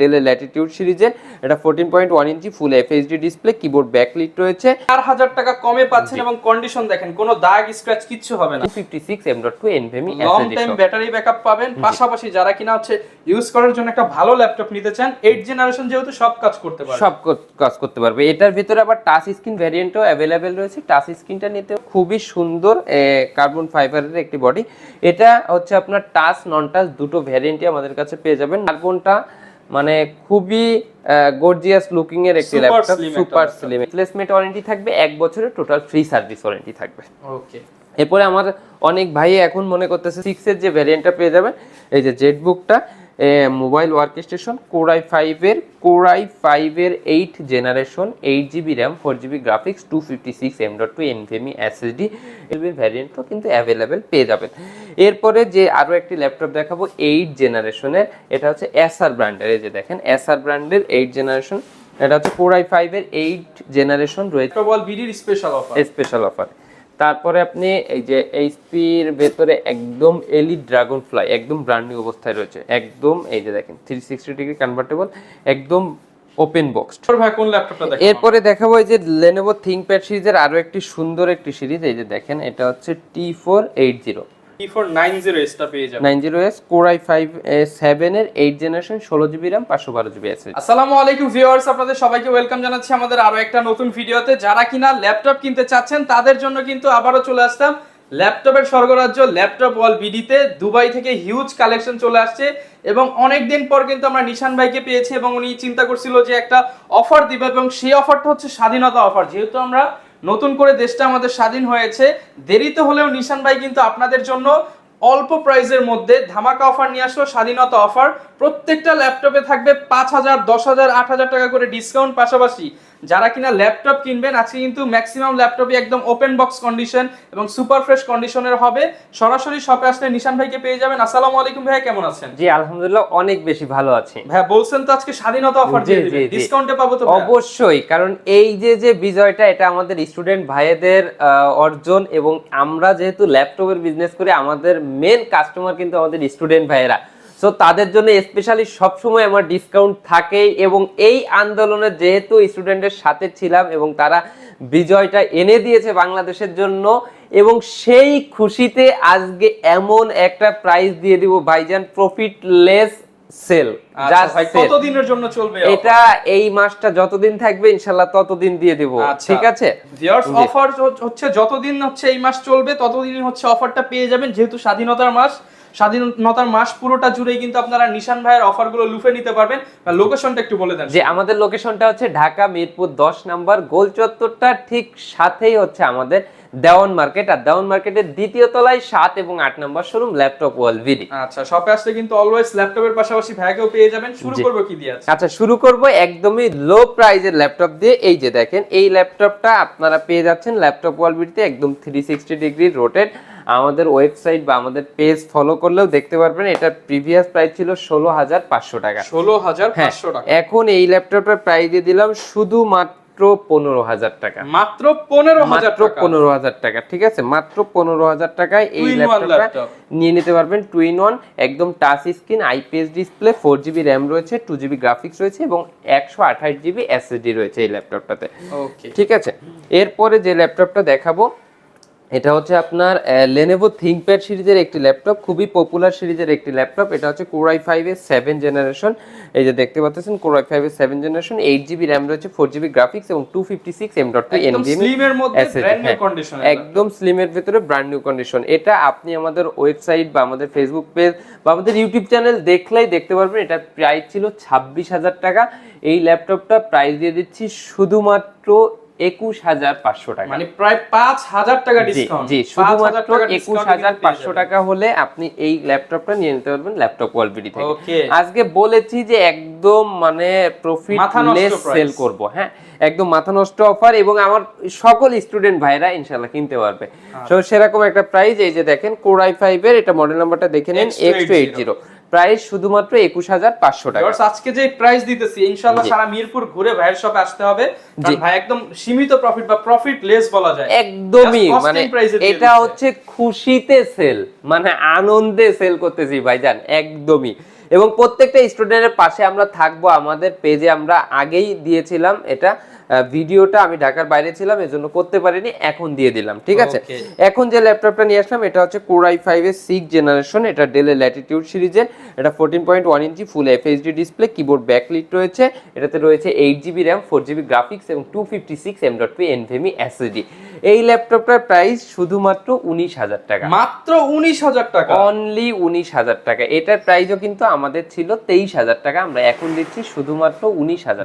ডেলের ল্যাটিটিউড সিরিজের এটা fourteen point one inch full FHD display keyboard backlit রয়েছে। চার হাজার টাকা কমে পাচ্ছেন এবং কন্ডিশন দেখেন কোনো দাগ স্ক্র্যাচ কিচ্ছু হবে না। Fifty six M dot two NVMe long time battery backup পাবেন। পাশাপাশি যারা কিনা হচ্ছে ইউজ করার জন্য একটা ভালো ল্যাপটপ নিতে চান এইট জেনারেশন যেহেতু সব কাজ করতে পারে সব কাজ করতে পারবে। এটার ভিতরে আবার টাচ স্ক্রিন ভ্যারিয়েন্টও অ্যাভেলেবেল রয়েছে। টাচ স্ক্রিনটা নিতে খুবই সুন্দর কার্বন ফাইবারের একটি বডি এটা হচ্ছে আপনার টাচ নন টাচ দুটো ভ্যারিয়েন্টই আমাদের কাছে পেয়ে যাবেন। কার্বনটা মানে খুবই গর্জিয়াস লুকিং এর একটি laptop super. Slim replacement warranty থাকবে এক বছরের টোটাল ফ্রি সার্ভিস ওয়ারেন্টি থাকবে ওকে এরপরে আমার অনেক ভাই এখন মনে করতেছে সিক্স এর যে ভ্যারিয়েন্টটা পেয়ে যাবেন এই যে জেট বুকটা mobile work station core i ফাইভের কোরাই ফাইভের eight generation eight GB RAM four GB graphics two fifty six M dot two NVMe SSD এর ভ্যারিয়েন্টও কিন্তু অ্যাভেলেবেল পেয়ে যাবেন। এরপরে যে আরও একটি ল্যাপটপ দেখাবো এইট জেনারেশনের এটা হচ্ছে এসআর ব্র্যান্ডের এই যে দেখেন এসআর ব্র্যান্ডের এইট জেনারেশন এটা হচ্ছে কোরাই ফাইভের এইট জেনারেশন রয়েছে। স্পেশাল অফার স্পেশাল অফার তারপরে আপনি এই যে এইচপির ভেতরে একদম এলি ড্রাগন ফ্লাই একদম ব্র্যান্ড নিউ অবস্থায় রয়েছে। একদম এই যে দেখেন থ্রি সিক্সটি ডিগ্রি কনভার্টেবল একদম ওপেন বক্স এরপরে দেখাবো এই যে লেনোভো থিংকপ্যাড সিরিজের আরও একটি সুন্দর একটি সিরিজ এই যে দেখেন এটা হচ্ছে T four eight zero T490 টা পেয়ে যাবেন। Nine zero S core i five সেভেনের এইট জেনারেশন ষোলো জিবি র্যাম পাঁচশো বারো জিবি আছে আসসালামু আলাইকুম ভিউয়ার্স আপনাদের সবাইকে ওয়েলকাম জানাচ্ছি আমাদের আরও একটা নতুন ভিডিওতে। যারা কিনা ল্যাপটপ কিনতে চাচ্ছেন তাদের জন্য কিন্তু আবারও চলে ল্যাপটপের স্বর্গরাজ্য ল্যাপটপ ওয়াল বিডিতে। দুবাই থেকে হিউজ কালেকশন চলে আসছে এবং অনেক দিন পর কিন্তু আমরা নিশান ভাইকে পেয়েছি এবং উনি চিন্তা করছিল যে একটা অফার দিবে এবং সেই অফারটা হচ্ছে স্বাধীনতা অফার যেহেতু আমরা নতুন করে দেশটা আমাদের স্বাধীন হয়েছে। দেরিতে হলেও নিশান ভাই কিন্তু আপনাদের জন্য অল্প প্রাইজের মধ্যে ধামাকা অফার নিয়ে আসলো, স্বাধীনতা অফার। প্রত্যেকটা ল্যাপটপে থাকবে পাঁচ হাজার, দশ হাজার, আট হাজার টাকা করে ডিসকাউন্ট পাশাপাশি। যারা কিনা ল্যাপটপ কিনবেন আজকে কিন্তু ম্যাক্সিমাম ল্যাপটপই একদম ওপেন বক্স কন্ডিশন এবং সুপার ফ্রেশ কন্ডিশনের হবে। সরাসরি শপে আসলে নিশান ভাইকে পেয়ে যাবেন। আসসালামু আলাইকুম ভাই কেমন আছেন? জি আলহামদুলিল্লাহ অনেক বেশি ভালো আছি। ভাইয়া বলছেন তো আজকে স্বাধীনতা অফার দিয়ে দিবেন। ডিসকাউন্টে পাবো তো অবশ্যই কারণ এই যে যে বিজয়টা এটা আমাদের স্টুডেন্ট ভাইয়েদের আহ, অর্জন এবং আমরা যেহেতু ল্যাপটপের বিজনেস করি আমাদের মেন কাস্টমার কিন্তু আমাদের স্টুডেন্ট ভাইয়েরা। সো তাদের জন্য স্পেশালি সবসময় আমার ডিসকাউন্ট থাকেই এবং এই আন্দোলনে যেহেতু স্টুডেন্টের সাথে ছিলাম এবং তারা বিজয়টা এনে দিয়েছে বাংলাদেশের জন্য এবং সেই খুশিতে আজকে এমন একটা প্রাইস দিয়ে দিব ভাইজান প্রফিটলেস সেল আচ্ছা কতদিনের জন্য চলবে এটা এই মাসটা যতদিন থাকবে ইনশাল্লাহ ততদিন দিয়ে দেব। আচ্ছা। ঠিক আছে? ভিউয়ার্স অফার হচ্ছে যতদিন হচ্ছে এই মাস চলবে ততদিনই হচ্ছে অফারটা পেয়ে যাবেন যেহেতু স্বাধীনতার মাস। স্বাধীনতার মাস পুরোটা জুড়েই কিন্তু আপনারা নিশান ভাইয়ের অফারগুলো লুফে নিতে পারবেন। লোকেশনটা একটু বলে দেন। যে আমাদের লোকেশনটা হচ্ছে ঢাকা, মিরপুর দশ নাম্বার, গোল চত্বরটা ঠিক সাথেই হচ্ছে আমাদের। দেওয়ান মার্কেট আর দেওয়ান মার্কেটের দ্বিতীয় তলায় সাত এবং আট নাম্বার শোরুম ল্যাপটপ ওয়াল ভিডি আচ্ছা শপে আসলে কিন্তু অলওয়েজ ল্যাপটপের পাশাপাশি ভাইকেও পেয়ে যাবেন। শুরু। করব কি দিয়ে আচ্ছা শুরু করব একদমই লো প্রাইজের ল্যাপটপ দিয়ে। এই যে দেখেন এই ল্যাপটপটা আপনারা পেয়ে যাচ্ছেন ল্যাপটপ ওয়াল ভিডিতে একদম থ্রি সিক্সটি ডিগ্রি রোটেড আমাদের ওয়েবসাইট বা আমাদের পেজ ফলো করলেও দেখতে পারবেন এটার প্রিভিয়াস প্রাইস ছিল ষোলো হাজার পাঁচশো টাকা। ষোলো হাজার হ্যাঁ পাঁচশো টাকা। এখন এই ল্যাপটপটার প্রাইস দিয়ে দিলাম শুধুমাত্র পনেরো হাজার টাকা। মাত্র পনেরো হাজার মাত্র টাকা। পনেরো হাজার টাকা ঠিক আছে? মাত্র পনেরো হাজার টাকায় এই ল্যাপটপটা নিয়ে নিতে পারবেন। টু ইন ওয়ান একদম touch screen IPS display four GB RAM রয়েছে টু জিবি গ্রাফিক্স রয়েছে এবং একশো আঠাশ জিবি এসএসডি রয়েছে এই ল্যাপটপটাতে ওকে ঠিক আছে? এরপরে যে ল্যাপটপটা দেখাবো এটা হচ্ছে আপনার লেনেভো থিংকপ্যাড সিরিজের একটি ল্যাপটপ খুবই পপুলার সিরিজের একটি ল্যাপটপ। এটা হচ্ছে কোরাই ফাইভের সেভেন জেনারেশন এই যে দেখতে পাচ্ছেন কোরাই ফাইভের seven generation eight GB RAM রয়েছে ফোর জিবি গ্রাফিক্স এবং two fifty six M dot two একদম স্লিমের হ্যাঁ, একদম স্লিমের ভেতরে ব্র্যান্ড নিউ কন্ডিশন এটা আপনি আমাদের ওয়েবসাইট বা আমাদের ফেসবুক পেজ বা আমাদের ইউটিউব চ্যানেল দেখলেই দেখতে পারবেন এটার প্রাইস ছিল ছাব্বিশ হাজার টাকা। এই ল্যাপটপটা প্রাইস দিয়ে দিচ্ছি শুধুমাত্র একুশ হাজার পাঁচশো টাকা। মানে প্রায় পাঁচ হাজার টাকা ডিসকাউন্ট জি শুধুমাত্র একুশ হাজার পাঁচশো টাকা হলে আপনি এই ল্যাপটপটা নিয়ে নিতে পারবেন ল্যাপটপ ওয়ালবিডি থেকে। আজকে বলেছি যে একদম মানে প্রফিট লেস সেল করব হ্যাঁ? একদম মাথা নষ্ট অফার এবং আমার সকল স্টুডেন্ট ভাইরা ইনশাল্লাহ কিনতে পারবে। আচ্ছা। তো সেরকম একটা প্রাইস এই যে দেখেন কোরাই ফাইভ এর এটা মডেল নাম্বারটা দেখে নেন X two eight zero price শুধুমাত্র একুশ হাজার পাঁচশো টাকা। আজকে যে প্রাইস দিতেছি ইনশাআল্লাহ জি। সারা মিরপুর ঘুরে ভাইয়ের শপে আসতে হবে। ভাই একদম সীমিত প্রফিট বা প্রফিট লেস বলা যায়। একদমই মানে এটা হচ্ছে খুশিতে সেল মানে আনন্দে সেল করতেছি ভাই ভাইজান একদমই। এবং প্রত্যেকটা স্টুডেন্টের পাশে আমরা থাকব আমাদের পেজে আমরা আগেই দিয়েছিলাম এটা। ভিডিওটা আমি ঢাকার বাইরে ছিলাম এজন্য করতে পারিনি এখন দিয়ে দিলাম ঠিক আছে? এখন যে ল্যাপটপটা নিয়ে আসলাম এটা হচ্ছে কোরাই ফাইভ এর সিক্স জেনারেশন এটা ডেলের ল্যাটিটিউড সিরিজের এটা fourteen point one inch full F FHD display keyboard backlit রয়েছে এটাতে রয়েছে eight GB RAM four GB graphics এবং two fifty six M dot P NVMe SSD এই ল্যাপটপটার প্রাইস শুধুমাত্র উনিশ হাজার টাকা। মাত্র উনিশ হাজার টাকা। অনলি উনিশ হাজার টাকা। এটার প্রাইসও কিন্তু আমাদের ছিল তেইশ হাজার টাকা। আমরা এখন দিচ্ছি শুধুমাত্র উনিশ হাজার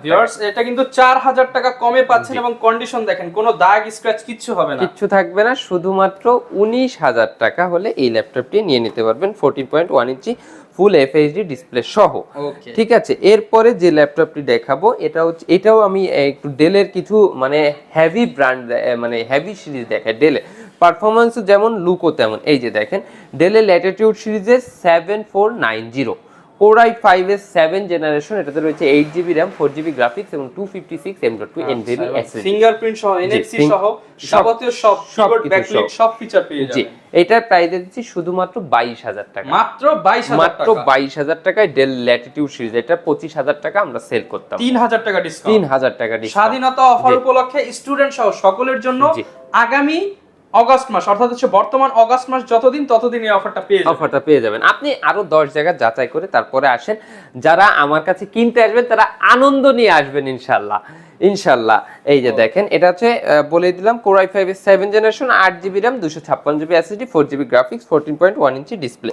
এটা কিন্তু চার হাজার টাকা কমে পাচ্ছেন এবং কন্ডিশন দেখেন কোনো দাগ স্ক্র্যাচ কিচ্ছু হবে না। কিচ্ছু থাকবে না। শুধুমাত্র উনিশ হাজার টাকা হলে এই ল্যাপটপটি নিয়ে নিতে পারবেন। Fourteen point one inch full FHD display সহ। ঠিক আছে? এরপরে যে ল্যাপটপটি দেখাবো এটা হচ্ছে এটাও আমি একটু ডেলের কিছু মানে হেভি ব্র্যান্ড মানে হেভি সিরিজ দেখাই ডেলে পারফরমেন্স যেমন লুকও তেমন। এই যে দেখেন ডেলের ল্যাটিটিউড সিরিজের seven four nine zero core i five এর সেভেন জেনারেশন এটাতে রয়েছে eight GB RAM four GB graphics এবং two fifty six M dot two NVMe fingerprint সহ এনএফসি সহ সব- যাবতীয় সব সব। ফিচার পেয়ে যাবেন। এটার প্রাইস দিচ্ছি শুধুমাত্র বাইশ হাজার টাকা। মাত্র বাইশ মাত্র বাইশ হাজার টাকায় ডেল ল্যাটিটিউড সিরিজ এটা পঁচিশ হাজার টাকা আমরা সেল করতাম। তিন হাজার টাকা তিন হাজার টাকা। স্বাধীনতা অফার উপলক্ষে স্টুডেন্ট সহ সকলের জন্য আগামী অগস্ট মাস অর্থাৎ হচ্ছে বর্তমান অগস্ট মাস যতদিন ততদিন এই অফারটা পেয়ে অফারটা পেয়ে যাবেন। আপনি আরও দশ জায়গা যাচাই করে তারপরে আসেন। যারা আমার কাছে কিনতে আসবেন তারা আনন্দ নিয়ে আসবেন ইনশাল্লাহ। ইনশাল্লাহ। এই যে দেখেন এটা হচ্ছে বলে দিলাম core i five seven generation আট জিবি র্যাম দুশো ছাপ্পান্ন GB SSD four GB graphics fourteen point one inch display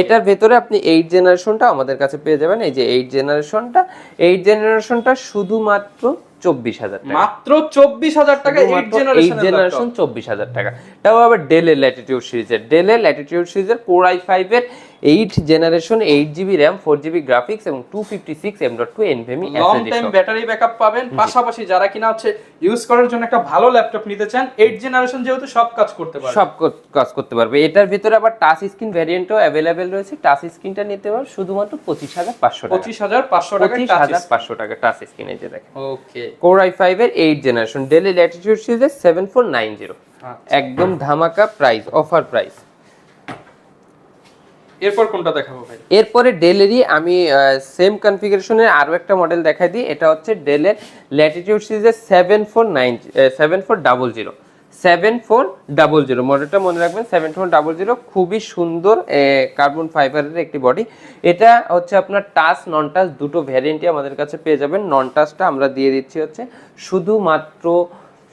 এটার ভেতরে আপনি এইট জেনারেশনটা আমাদের কাছে পেয়ে যাবেন। এই যে এইট জেনারেশনটা এইট জেনারেশনটা শুধুমাত্র চব্বিশ হাজার টাকা। মাত্র চব্বিশ হাজার টাকা এইট জেনারেশন জেনারেশন চব্বিশ হাজার টাকা। তাও আবার ডেলের ল্যাটিটিউড সিরিজের ডেলের ল্যাটিটিউড সিরিজের কোর আই ফাইভের eight generation eight GB RAM four GB graphics এবং two fifty six M dot two NVMe long time battery backup পাবেন। পাশাপাশি যারা কিনা হচ্ছে ইউজ করার জন্য একটা ভালো ল্যাপটপ নিতে চান এইট জেনারেশন যেহেতু সব কাজ করতে পারে সব কর- কাজ করতে পারবে। এটার ভিতরে আবার টাচ স্ক্রিন ভ্যারিয়েন্টও অ্যাভেলেবেল রয়েছে। টাচ স্ক্রিনটা নিতে পারবে শুধুমাত্র পঁচিশ হাজার পাঁচশো পঁচিশ হাজার পাঁচশো টাকা পঁচিশ হাজার পাঁচশো টাকা টাচ স্ক্রিন এই যে দেখেন। ওকে কোর আই ফাইভের এইট জেনারেশন ডেলি ল্যাটিটিউড সিরিজের সেভেন ফোর নাইন জিরো একদম ধামাকা প্রাইস অফার প্রাইস এরপর কোনটা দেখাবো ভাই? এরপরে ডেলেরই আমি সেম কনফিগারেশনের আরও একটা মডেল দেখাই দিই। এটা হচ্ছে ডেলের ল্যাটিটিউড সিরিজের seven four nine seven four double zero seven four double zero মডেলটা মনে রাখবেন সেভেন ফোর ডাবল জিরো খুবই সুন্দর কার্বন ফাইবারের একটি বডি এটা হচ্ছে আপনার টাচ নন টাচ দুটো ভ্যারিয়েন্টই আমাদের কাছে পেয়ে যাবেন। নন টাচটা আমরা দিয়ে দিচ্ছি হচ্ছে শুধুমাত্র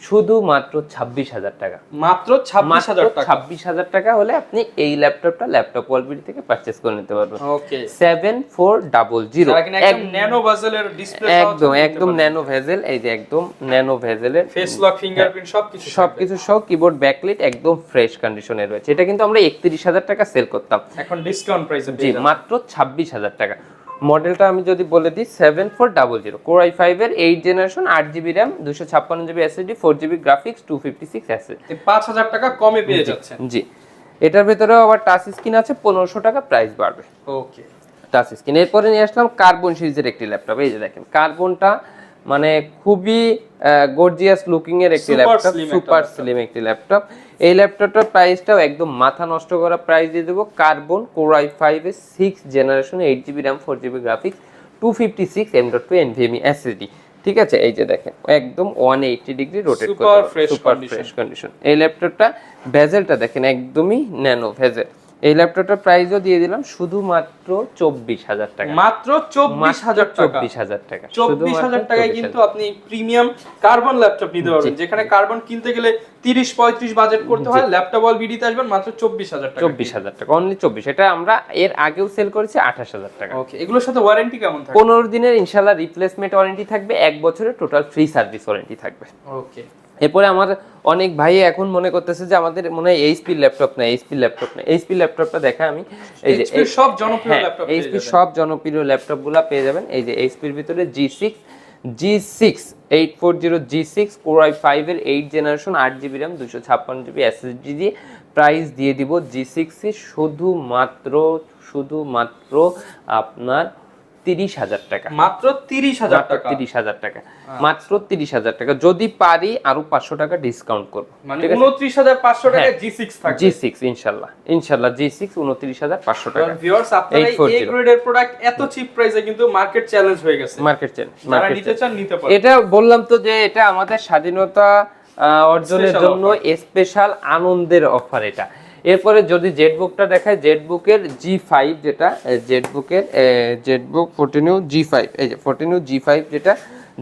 শুধুমাত্র ছাব্বিশ হাজার টাকা। মাত্র ছাব্বিশ হাজার টাকা? ছাব্বিশ হাজার টাকা হলে আপনি এই ল্যাপটপটা ল্যাপটপ ওয়ালবিডি থেকে পারচেস করে নিতে পারবেন। Okay seven four double zero একদম ন্যানো ডিসপ্লে একদম একদম ন্যানো ভেজেল এই যে একদম ন্যানো ভেজেলের ফেস লক ফিঙ্গারপ্রিন্ট সবকিছু সবকিছু সহ কিবোর্ড ব্যাকলিট একদম ফ্রেশ কন্ডিশনে রয়েছে। এটা কিন্তু আমরা একত্রিশ হাজার টাকা সেল করতাম। এখন ডিসকাউন্ট প্রাইসে মাত্র ছাব্বিশ হাজার টাকা। মডেলটা আমি যদি বলে দিই seven four double zero core I ফাইভের এইট জেনারেশন আট জিবি র্যাম দুশো ছাপ্পান্ন GB SSD four GB graphics two fifty six SS পাঁচ হাজার টাকা কমে পেয়ে যাচ্ছেন জি। এটার ভেতরেও আবার টাচ স্ক্রিন আছে পনেরোশো টাকা প্রাইস বাড়বে। ওকে টাচ স্ক্রিন এরপরে নিয়ে আসলাম কার্বন সিরিজের একটি ল্যাপটপ এই যে দেখেন কার্বনটা মানে খুবই গর্জিয়াস লুকিং এর একটি ল্যাপটপ সুপার। স্লিম একটি ল্যাপটপ এই ল্যাপটপটার প্রাইসটাও একদম মাথা নষ্ট করা প্রাইস দিয়ে দেবো। কার্বন কোর আই ফাইভ এর six generation eight GB RAM four GB graphics two fifty six M dot two NVMe SSD ঠিক আছে? এই যে দেখেন একদম one eighty degree rotate super fresh condition এই ল্যাপটপটা ভেজেলটা দেখেন একদমই ন্যানো ভেজেল এই ল্যাপটপটার প্রাইসও দিয়ে দিলাম শুধুমাত্র চব্বিশ হাজার টাকা। মাত্র চব্বিশ হাজার টাকা। চব্বিশ হাজার টাকা। চব্বিশ হাজার টাকায় কিন্তু আপনি প্রিমিয়াম কার্বন ল্যাপটপ নিতে পারবেন যেখানে কার্বন কিনতে গেলে তিরিশ পঁয়ত্রিশ বাজেট করতে হয় ল্যাপটপ অল বিডিতে আসবেন মাত্র চব্বিশ হাজার টাকা। চব্বিশ হাজার টাকা অনলি চব্বিশ। এটা আমরা এর আগেও সেল করেছি আঠাশ হাজার টাকা। ওকে এগুলোর সাথে ওয়ারেন্টি কেমন থাকে পনেরো দিনের ইনশাল্লাহ রিপ্লেসমেন্ট ওয়ারেন্টি থাকবে এক বছরের টোটাল ফ্রি সার্ভিস ওয়ারেন্টি থাকবে। ওকে এরপরে আমার অনেক ভাই এখন মনে করতেছে যে আমাদের মনে হয় এইচপি ল্যাপটপ না এইচপি ল্যাপটপ না এইচপি ল্যাপটপটা দেখা আমি এই যে সব জনপ্রিয় হ্যাঁ, ল্যাপটপ এইচপি সব জনপ্রিয় ল্যাপটপগুলা পেয়ে যাবেন। এই যে এইচপির ভিতরে G six G six eight four zero G six core I ফাইভের এইট জেনারেশন আট জিবি র্যাম দুশো ছাপ্পান্ন জিবি এসএসডি দিয়ে প্রাইস দিয়ে দিব জি সিক্সে শুধুমাত্র শুধুমাত্র আপনার তিরিশ হাজার টাকা। মাত্র তিরিশ হাজার টাকা? আচ্ছা। তিরিশ হাজার টাকা। মাত্র তিরিশ হাজার টাকা। যদি পারি আরও পাঁচশো টাকা ডিসকাউন্ট করব। মানে উনত্রিশ হাজার পাঁচশো টাকা জি সিক্স জি সিক্স ইনশাল্লাহ। ইনশাল্লাহ জি সিক্স উনত্রিশ হাজার পাঁচশো টাকা। ভিউয়ার্স আপনারা এই গ্রেডের প্রোডাক্ট এত চিপ প্রাইসে কিন্তু মার্কেট চ্যালেঞ্জ হয়ে গেছে। মার্কেট চেন যারা নিতে চান নিতে পারেন। এটা বললাম তো যে এটা আমাদের স্বাধীনতা অর্জনের জন্য স্পেশাল আনন্দের অফার এটা। এরপরে যদি জেড বুকটা দেখায় জেড বুকের জি ফাইভ যেটা জেড বুকের Z book fourteen U G five এই যে ফোর্টিনিউ জি ফাইভ যেটা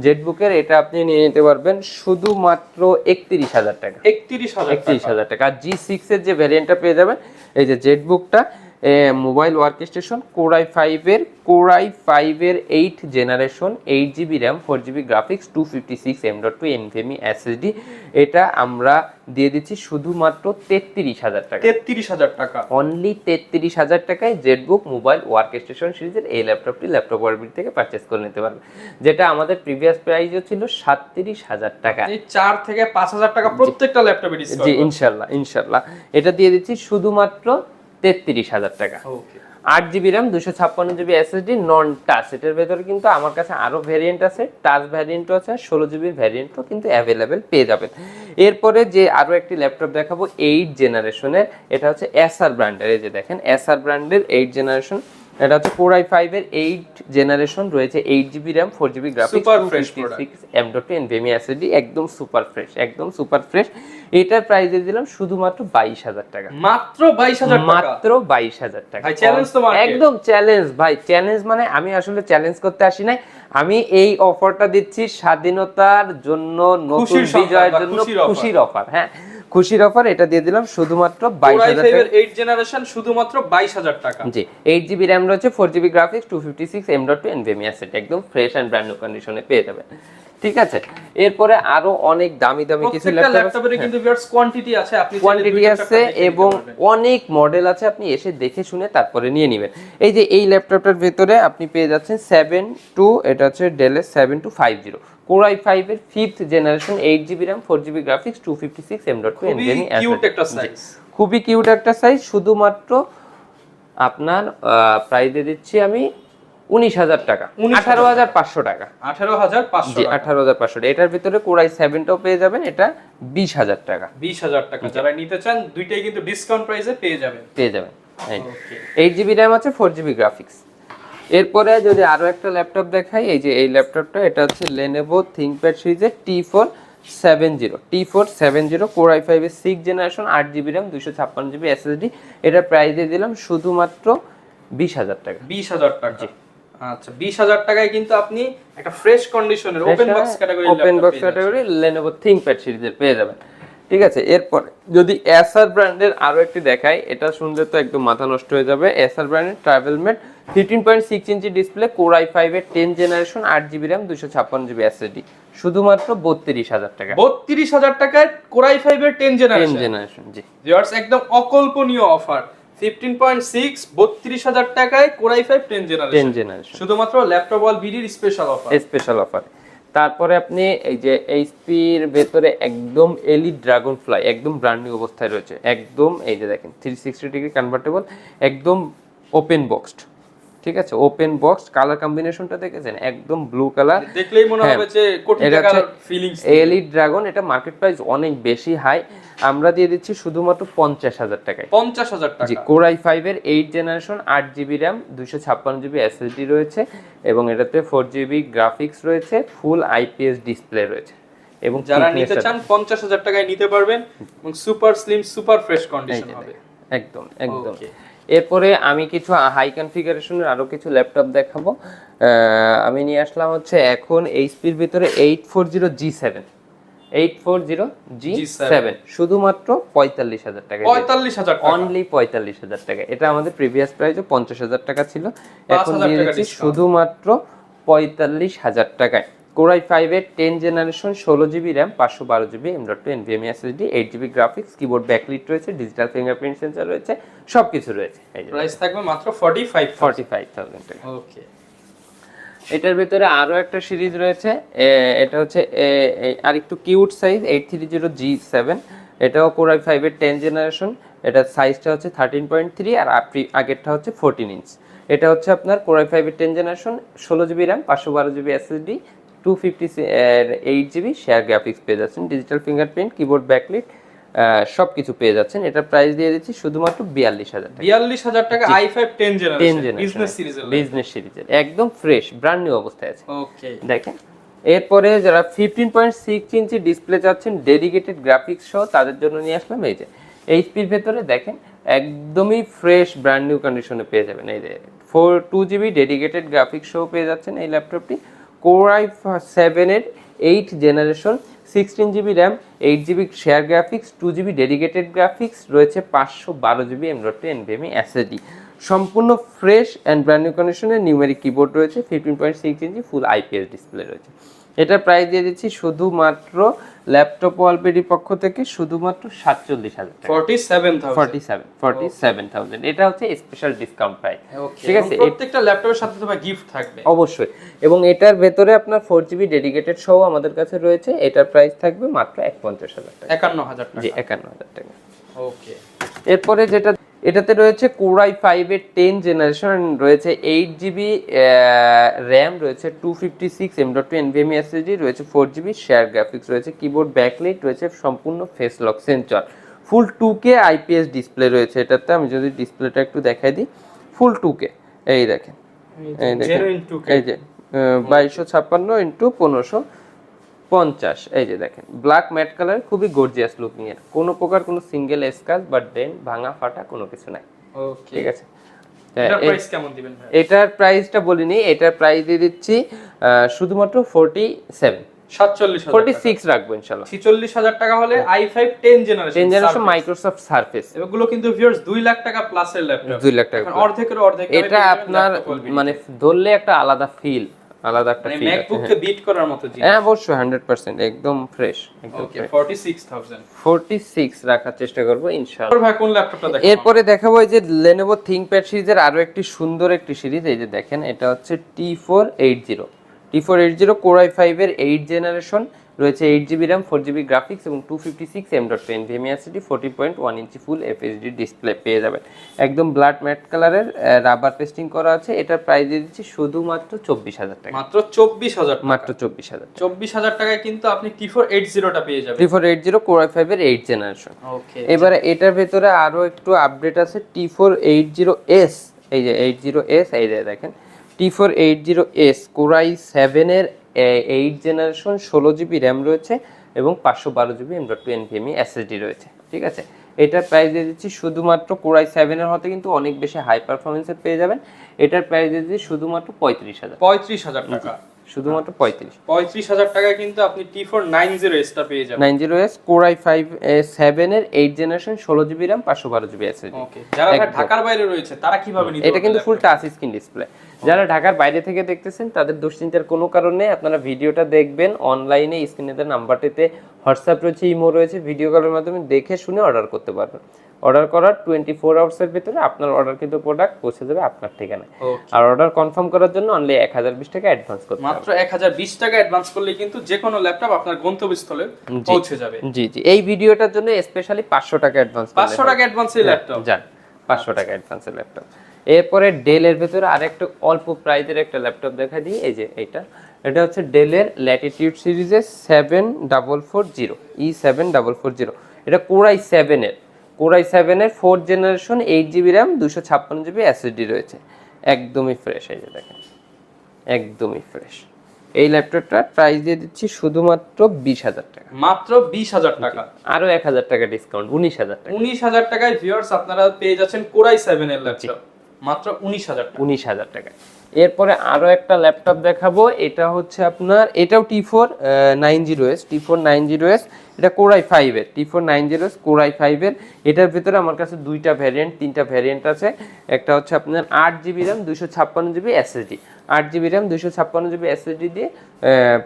জেড বুকের এটা আপনি নিয়ে নিতে পারবেন শুধুমাত্র একত্রিশ হাজার টাকা। একত্রিশ হাজার একত্রিশ হাজার টাকা। আর জি সিক্সের যে ভ্যারিয়েন্টটা পেয়ে যাবেন এই যে জেড বুকটা mobile work station core i ফাইভের কোরাই ফাইভের eight generation eight GB RAM four GB graphics two fifty six M dot two NVMe SSD এটা আমরা দিয়ে দিচ্ছি শুধুমাত্র তেত্রিশ হাজার টাকা তেত্রিশ হাজার টাকা। অনলি তেত্রিশ হাজার টাকায় জেটবুক মোবাইল ওয়ার্ক স্টেশন সিরিজের এই ল্যাপটপটি ল্যাপটপ ওয়ার্বিট থেকে পারচেস করে নিতে পারবে। যেটা আমাদের প্রিভিয়াস প্রাইসও ছিল সাতত্রিশ হাজার টাকা। চার থেকে পাঁচ হাজার টাকা প্রত্যেকটা ল্যাপটপে জি ইনশাল্লাহ ইনশাল্লাহ। এটা দিয়ে দিচ্ছি শুধুমাত্র তেত্রিশ হাজার টাকা। আট জিবি র্যাম দুশো ছাপ্পান্ন জিবি এসএসডি নন টাচ এটার ভেতরে কিন্তু আমার কাছে আরও ভ্যারিয়েন্ট আছে টাচ ভ্যারিয়েন্টও আছে ষোলো জিবির ভ্যারিয়েন্টও কিন্তু অ্যাভেলেবেল পেয়ে যাবেন। এরপরে যে আরও একটি ল্যাপটপ দেখাবো এইট জেনারেশনের এটা হচ্ছে এসআর ব্র্যান্ডের এই যে দেখেন এসআর ব্র্যান্ডের এইট জেনারেশন এটা হচ্ছে কোর আই ফাইভ এর এইট জেনারেশন রয়েছে eight GB RAM four GB graphics fresh product. M dot NVMe SSD একদম সুপার ফ্রেশ একদম সুপার ফ্রেশ এটার প্রাইস দিয়ে দিলাম শুধুমাত্র বাইশ হাজার টাকা। মাত্র বাইশ হাজার টাকা? মাত্র বাইশ হাজার টাকা। ভাই, challenge তো। একদম চ্যালেঞ্জ ভাই চ্যালেঞ্জ মানে আমি আসলে চ্যালেঞ্জ করতে আসি নাই। আমি এই অফারটা দিচ্ছি স্বাধীনতার জন্য নতুন বিজয়ের জন্য খুশির অফার হ্যাঁ। খুশির অফার এটা দিয়ে দিলাম শুধুমাত্র বাইশ হাজার এইট জেনারেশন শুধুমাত্র বাইশ হাজার টাকা। জি এইট জিবি র্যাম রয়েছে four GB graphics two fifty six M dot two NVMe একদম ফ্রেশ অ্যান্ড ব্র্যান্ড নিউ কন্ডিশনে পেয়ে যাবেন। ঠিক আছে? এরপরে আরও অনেক দামি দামি কিছু ল্যাপটপের কিন্তু ভিউয়ার্স কোয়ান্টিটি আছে আপনি কোয়ান্টিটি আছে এবং অনেক মডেল আছে আপনি এসে দেখে শুনে তারপরে নিয়ে নেবেন। এই যে এই ল্যাপটপটার ভেতরে আপনি পেয়ে যাচ্ছেন সেভেন টু এটা হচ্ছে ডেলের seven two five zero core i five এর fifth generation eight GB RAM four GB graphics two fifty six M dot খুবই কিউট একটা সাইজ খুবই কিউট একটা সাইজ শুধুমাত্র আপনার প্রাইস দিয়ে দিচ্ছি আমি উনিশ হাজার টাকা। 19,000 আঠারো হাজার পাঁচশো টাকা। আঠারো হাজার পাঁচশো আঠারো হাজার পাঁচশো এটার ভিতরে কোরাই সেভেনটাও পেয়ে যাবেন এটা বিশ হাজার টাকা। বিশ হাজার টাকা। যারা নিতে চান দুইটাই কিন্তু ডিসকাউন্ট প্রাইসে পেয়ে যাবেন। পেয়ে যাবেন। এইট জিবি র্যাম আছে ফোর জিবি গ্রাফিক্স এরপরে যদি আরও একটা ল্যাপটপ দেখাই এই যে এই ল্যাপটপটা এটা হচ্ছে লেনেভো থিঙ্কপ্যাড সিরিজের T four seven zero T four seven zero core I ফাইভের সিক্স জেনারেশন আট জিবি র্যাম দুশো ছাপ্পান্ন জিবি এসএসডি এটার প্রাইস দিয়ে দিলাম শুধুমাত্র বিশ হাজার টাকা। বিশ হাজার টাকা। আচ্ছা বিশ হাজার টাকায় কিন্তু আপনি একটা ফ্রেশ কন্ডিশনের open box category open box category Lenovo ThinkPad সিরিজের পেয়ে যাবেন। ঠিক আছে এরপর যদি এসআর ব্র্যান্ডের আরও একটি দেখাই এটা শুনলে তো একদম মাথা নষ্ট হয়ে যাবে। এসআর ব্র্যান্ডের TravelMate fifteen point six inch display core I ফাইভের টেন জেনারেশন আট জিবি র্যাম দুশো ছাপ্পান্ন জিবি এসএসডি শুধুমাত্র বত্রিশ হাজার টাকা। বত্রিশ হাজার টাকায় কোরাই ফাইভের ten ten generation generation G. একদম অকল্পনীয় অফার ফিফটিন পয়েন্ট সিক্স বত্রিশ হাজার টাকায় core i five ten ten generation generation শুধুমাত্র ল্যাপটপ অল বিডির স্পেশাল অফার স্পেশাল অফার তারপরে আপনি এই যে এইচপির ভেতরে একদম এলি ড্রাগন ফ্লাই একদম ব্র্যান্ড নিউ অবস্থায় রয়েছে। একদম এই যে দেখেন থ্রি সিক্সটি ডিগ্রি কনভার্টেবল একদম ওপেন বক্সড ঠিক আছে? ওপেন বক্স কালার কম্বিনেশনটা দেখেছেন? একদম ব্লু কালার দেখলেই মনে হ্যাঁ, হবে যে কোটি টাকার ফিলিংস এলি ড্রাগন এটা মার্কেট প্রাইস অনেক বেশি হাই আমরা দিয়ে দিচ্ছি শুধুমাত্র পঞ্চাশ হাজার টাকায়। পঞ্চাশ হাজার টাকা। জি কোরাই ফাইভের এইট জেনারেশন আট জিবি র্যাম দুশো ছাপ্পান্ন জিবি এসএসডি রয়েছে এবং এটাতে ফোর জিবি গ্রাফিক্স রয়েছে ফুল আইপিএস ডিসপ্লে রয়েছে এবং যারা নিতে চান পঞ্চাশ হাজার টাকায় নিতে পারবেন এবং super slim super fresh condition হবে। একদম একদম. এরপরে আমি কিছু হাই কনফিগারেশনের আরও কিছু ল্যাপটপ দেখাবো। আমি নিয়ে আসলাম হচ্ছে এখন এইচপির ভিতরে eight four zero G seven eight four zero G seven শুধুমাত্র পঁয়তাল্লিশ হাজার টাকা পঁয়তাল্লিশ হাজার অনলি পঁয়তাল্লিশ হাজার টাকা। এটা আমাদের প্রিভিয়াস প্রাইসে পঞ্চাশ হাজার টাকা ছিল। এখন 5,000 দিয়ে দিচ্ছি শুধুমাত্র পঁয়তাল্লিশ হাজার টাকায়। কোরাই ফাইভের টেন জেনারেশন ষোলো জিবি র্যাম পাঁচশো বারো GB M dot two NVMe SSD eight GB graphics keyboard backlit রয়েছে ডিজিটাল ফিঙ্গারপ্রিন্ট সেন্সার রয়েছে সব কিছু রয়েছে প্রাইস থাকবে মাত্র forty five forty five thousand টাকা। ওকে এটার ভিতরে আরও একটা সিরিজ রয়েছে এটা হচ্ছে আর একটু cute size eight three zero G seven এটাও কোরাই ফাইভের টেন জেনারেশন এটার সাইজটা হচ্ছে থার্টিন পয়েন্ট থ্রি আর আগেরটা হচ্ছে ফোরটিন ইঞ্চ এটা হচ্ছে আপনার কোরাই ফাইভের টেন জেনারেশন ষোলো জিবি র্যাম পাঁচশো বারো GB SSD two fifty eight GB share graphics পেয়ে যাচ্ছেন ডিজিটাল ফিঙ্গারপ্রিন্ট কিবোর্ড ব্যাকলিট সব কিছু পেয়ে যাচ্ছেন। এটার প্রাইস দিয়ে দিচ্ছি শুধুমাত্র বিয়াল্লিশ হাজার টাকা। বিয়াল্লিশ হাজার টাকা I five ten generation business সিরিজের বিজনেস সিরিজের একদম ফ্রেশ ব্র্যান্ড নিউ অবস্থায় আছে। ওকে দেখেন এরপরে যারা fifteen point six inch display চাচ্ছেন ডেডিকেটেড গ্রাফিক্স সহ তাদের জন্য নিয়ে আসলাম এই যে এইচপির ভেতরে দেখেন একদমই ফ্রেশ ব্র্যান্ড নিউ কন্ডিশনে পেয়ে যাবেন। এই যে four two GB dedicated graphics সহ পেয়ে যাচ্ছেন এই ল্যাপটপটি কোরাই সেভেনের eight generation sixteen GB RAM eight GB share graphics two GB dedicated graphics রয়েছে পাঁচশো বারো GB M dot two NVMe SSD সম্পূর্ণ ফ্রেশ অ্যান্ড ব্র্যান্ড নিউ কন্ডিশনের নিউমেরিক কিবোর্ড রয়েছে fifteen point six inch full IPS display রয়েছে। এটার price দিয়ে দিচ্ছি শুধুমাত্র ল্যাপটপ ওয়ালপেডির পক্ষ থেকে শুধুমাত্র সাতচল্লিশ হাজার forty seven forty seven forty seven thousand এটা হচ্ছে স্পেশাল ডিসকাউন্ট প্রাইস ঠিক আছে প্রত্যেকটা ল্যাপটপের সাথে তোমার গিফট থাকবে। অবশ্যই। এবং এটার ভেতরে আপনার ফোর জিবি ডেডিকেটেড সহ আমাদের কাছে রয়েছে। এটার প্রাইস থাকবে মাত্র এক পঞ্চাশ হাজার টাকা। একান্ন হাজার জি টাকা। একান্ন হাজার টাকা। ওকে এরপরে যেটা এটাতে রয়েছে কোরাই ফাইভের টেন জেনারেশন রয়েছে এইট জিবি র্যাম রয়েছে two fifty six M dot two NVMe SSD রয়েছে ফোর জিবি শেয়ার গ্রাফিক্স রয়েছে কিবোর্ড ব্যাকলাইট রয়েছে সম্পূর্ণ face lock sensor full two K IPS display রয়েছে এটাতে আমি যদি ডিসপ্লেটা একটু দেখাই দিই। ফুল টু কে এই দেখেন এই দেখেন। এই যে বাইশশো ছাপ্পান্ন ইন্টু পনেরোশো পঞ্চাশ এই যে দেখেন ব্ল্যাক ম্যাট কালার খুবই গর্জিয়াস লুকিং এর কোনো প্রকার কোনো সিঙ্গেল স্কাচ বা ডেন ভাঙা ফাটা কোনো কিছু নাই। ঠিক আছে? এটার প্রাইসটা বলিনি এটার প্রাইস দিয়ে দিচ্ছি শুধুমাত্র ফোরটি সেভেন রাখব টাকা হলে জেনারেশন জেনারেশন মাইক্রোসফট সার্ফেস এগুলো কিন্তু ভিউয়ার্স লাখ টাকা প্লাসের ল্যাপটপ দুই লাখ টাকা অর্ধেকের অর্ধেক। এটা আপনার মানে ধরলে একটা আলাদা ফিল আলাদা একটা মানে ফিল ম্যাকবুক কে বিট করার মতো জিনিস। হ্যাঁ অবশ্যই হান্ড্রেড পার্সেন্ট একদম ফ্রেশ ওকে 46000 ফোরটি সিক্স রাখার চেষ্টা করব ইনশাল্লাহ ভাই কোন ল্যাপটপটা দেখাবো? এরপরে দেখাবো এই যে লেনোভো ThinkPad সিরিজের আরও একটি সুন্দর একটি সিরিজ এই যে দেখেন এটা হচ্ছে T four eight zero T four eight zero core i ফাইভের এইট জেনারেশন রয়েছে eight GB RAM four GB graphics এবং two fifty six M dot ten ভিএমএসিটি forty point one inch full FSD display পেয়ে যাবেন। একদম black matte কালারের rubber testing করা আছে। এটার প্রাইস দিয়ে দিচ্ছি শুধুমাত্র চব্বিশ হাজার টাকা। মাত্র 24000 মাত্র চব্বিশ হাজার 24000 টাকায় কিন্তু আপনি টি ফোর এইট জিরোটা পেয়ে যাবেন। T four eight zero core i ফাইভের এইট জেনারেশন ওকে এবারে এটার ভেতরে আরও একটু আপডেট আছে T four eight zero S এই যে এইট জিরো এস এই যে দেখেন। T four eight zero S core i সেভেনের এইট জেনারেশন ষোলো জিবি র্যাম রয়েছে এবং পাঁচশো বারো GB M dot two NVMe SSD রয়েছে, ঠিক আছে? এটার প্রাইস দিয়ে দিচ্ছি শুধুমাত্র কোরাই সেভেনের হতে কিন্তু অনেক বেশি হাই পারফরমেন্সের পেয়ে যাবেন। এটার প্রাইস দিয়ে দিচ্ছি শুধুমাত্র পঁয়ত্রিশ হাজার 35000 টাকা। শুধুমাত্র পঁয়ত্রিশ। পঁয়ত্রিশ হাজার টাকা কিন্তু আপনি T490 টা পেয়ে যাবেন। Nine zero S core i five সেভেনের এইট জেনারেশন ষোলো জিবি র্যাম পাঁচশো বারো জিবি ওকে যারা ঢাকার বাইরে রয়েছে তারা কীভাবে এটা কিন্তু ফুল টাচ স্ক্রিন ডিসপ্লে যারা ঢাকার বাইরে থেকে দেখতেছেন তাদের দুশ্চিন্তার কোনো কারণে আপনারা ভিডিওটা দেখবেন অনলাইনে স্ক্রিনে নাম্বারটিতে হোয়াটসঅ্যাপ রয়েছে ইমো রয়েছে ভিডিও কলের মাধ্যমে দেখে শুনে অর্ডার করতে পারবেন। অর্ডার করার টোয়েন্টি ফোর আওয়ার্সের ভিতরে আপনার অর্ডার কিন্তু প্রোডাক্ট পৌঁছে যাবে আপনার ঠিকানায়। আর অর্ডার কনফার্ম করার জন্য অনলি এক হাজার বিশ টাকা অ্যাডভান্স করতে মাত্র এক হাজার বিশ টাকা অ্যাডভান্স করলে কিন্তু যে কোনো ল্যাপটপ আপনার গন্তব্যস্থলে পৌঁছে যাবে। জি জি। এই ভিডিওটার জন্য স্পেশালি পাঁচশো টাকা অ্যাডভান্স 500 টাকা অ্যাডভান্স এই ল্যাপটপ যান পাঁচশো টাকা অ্যাডভান্সের ল্যাপটপ এরপরে ডেলের ভেতরে আরেকটা অল্প প্রাইজের একটা ল্যাপটপ দেখা দিই। এই যে এইটা। এটা হচ্ছে ডেলের ল্যাটিটিউড সিরিজের seven double four zero E seven double four zero এটা কোরাই সেভেনের কোরাই সেভেনের four generation eight GB RAM দুশো ছাপ্পান্ন জিবি এসএসডি রয়েছে। একদমই ফ্রেশ এই যে দেখেন। একদমই ফ্রেশ এই ল্যাপটপটার প্রাইস দিয়ে দিচ্ছি শুধুমাত্র বিশ হাজার টাকা। মাত্র 20000 টাকা। আরও এক হাজার টাকা ডিসকাউন্ট উনিশ হাজার টাকা। উনিশ হাজার টাকায় ভিউয়ার্স আপনারা পেয়ে যাচ্ছেন কোরাই সেভেন এর ল্যাপটপ মাত্র উনিশ হাজার উনিশ হাজার টাকা এরপরে আরও একটা ল্যাপটপ দেখাবো এটা হচ্ছে আপনার এটাও T four nine zero S T four nine zero S এটা কোরাই ফাইভের T four nine zero S core i ফাইভের এটার ভিতরে আমার কাছে দুইটা ভ্যারিয়েন্ট তিনটা ভ্যারিয়েন্ট আছে। একটা হচ্ছে আপনার আট জিবি র্যাম দুশো ছাপ্পান্ন জিবি এসএসডি আট জিবি র্যাম দুশো ছাপ্পান্ন জিবি এসএসডি দিয়ে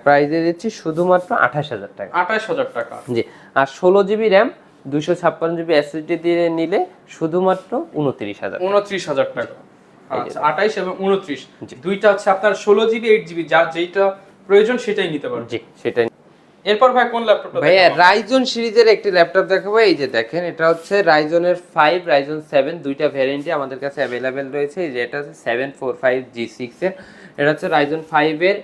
প্রাইস দিয়ে দিচ্ছি শুধুমাত্র আঠাশ হাজার টাকা। আঠাশ হাজার টাকা। জি আর ষোলো জিবি র্যাম দুশো ছাপ্পান্ন জিবি এসএসডি দিয়ে নিলে শুধুমাত্র উনত্রিশ হাজার উনত্রিশ হাজার টাকা। আচ্ছা এবং উনত্রিশ। দুইটা হচ্ছে আপনার ষোলো জিবি এইট জিবি যার যেটা প্রয়োজন সেটাই নিতে পারবেন জি সেটাই। এরপর ভাই কোন ল্যাপটপটা ভাইয়া রাইজন সিরিজের একটি ল্যাপটপ দেখাবো। এই যে দেখেন এটা হচ্ছে রাইজনের ফাইভ রাইজন সেভেন দুইটা ভ্যারিয়েন্টই আমাদের কাছে অ্যাভেলেবেল রয়েছে। এই যে এটা হচ্ছে seven four five G six এর। এটা হচ্ছে রাইজন ফাইভের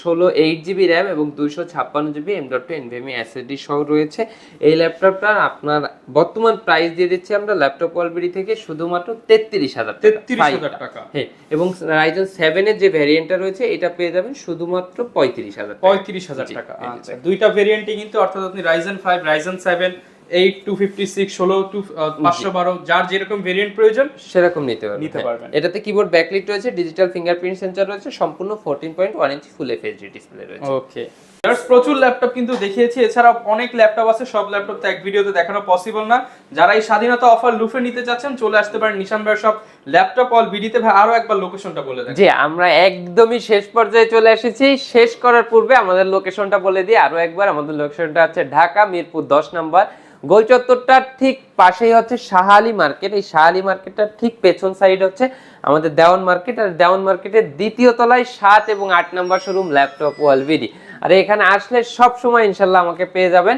ষোলো এইট জিবি র্যাম এবং দুইশো ছাপ্পান্ন GB M dot two NVMe SSD সহ রয়েছে। এই ল্যাপটপটা আপনার বর্তমান প্রাইস দিয়ে দিচ্ছি আমরা ল্যাপটপ ওয়ালবিডি থেকে শুধুমাত্র তেত্রিশ হাজার তেত্রিশ হাজার। টাকা। হ্যাঁ এবং রাইজন সেভেনের যে ভ্যারিয়েন্টটা রয়েছে এটা পেয়ে যাবেন শুধুমাত্র পঁয়ত্রিশ হাজার। পঁয়ত্রিশ হাজার টাকা। আচ্ছা দুইটা ভেরিয়েন্টই কিন্তু অর্থাৎ আপনি Ryzen five Ryzen seven eight two fifty six ষোলো টু পাঁচশো বারো যার যেরকম ভেরিয়েন্ট প্রয়োজন সেরকম নিতে পারবেন। নিতে হ্যাঁ। পারবেন। এটাতে কিবোর্ড ব্যাকলিট রয়েছে ডিজিটাল ফিঙ্গারপ্রিন্ট সেন্সর রয়েছে সম্পূর্ণ 14.1 ইঞ্চি ফুল এফএইচডি ডিসপ্লে রয়েছে। ওকে প্রচুর ল্যাপটপ কিন্তু দেখিয়েছি এছাড়াও অনেক ল্যাপটপ আছে সব ল্যাপটপ তো এক ভিডিওতে দেখানো পসিবল না। যারা এই স্বাধীনতা অফার লুফে নিতে চাচ্ছেন চলে আসতে পারেন নিশান ভাইয়ের সব ল্যাপটপ অল বিডিতে ভাই আরও একবার লোকেশনটা বলে দেন। জি আমরা একদমই শেষ পর্যায়ে চলে এসেছি। শেষ করার পূর্বে আমাদের লোকেশনটা বলে দিই আরও একবার আমাদের লোকেশনটা হচ্ছে ঢাকা মিরপুর দশ নম্বর। গোল চত্বরটার ঠিক পাশেই হচ্ছে শাহালি মার্কেট। এই শাহালি মার্কেটটার ঠিক পেছন সাইড হচ্ছে আমাদের দেওয়ান মার্কেট। আর দেওয়ান মার্কেটের দ্বিতীয় তলায় সাত এবং আট নম্বর শোরুম ল্যাপটপ ওয়ালভিডি আর এখানে আসলে সব সময় ইনশাল্লাহ আমাকে পেয়ে যাবেন।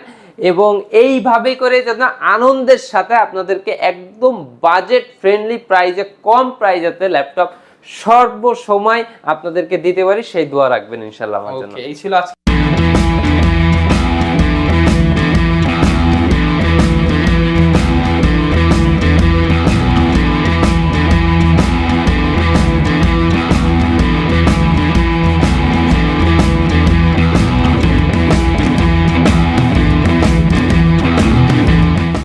এবং এইভাবে করে যেন আনন্দের সাথে আপনাদেরকে একদম বাজেট ফ্রেন্ডলি প্রাইজে কম প্রাইজেতে ল্যাপটপ সর্বসময় আপনাদেরকে দিতে পারি। সেই দোয়া রাখবেন ইনশাল্লাহ আমার জন্য। এই ছিল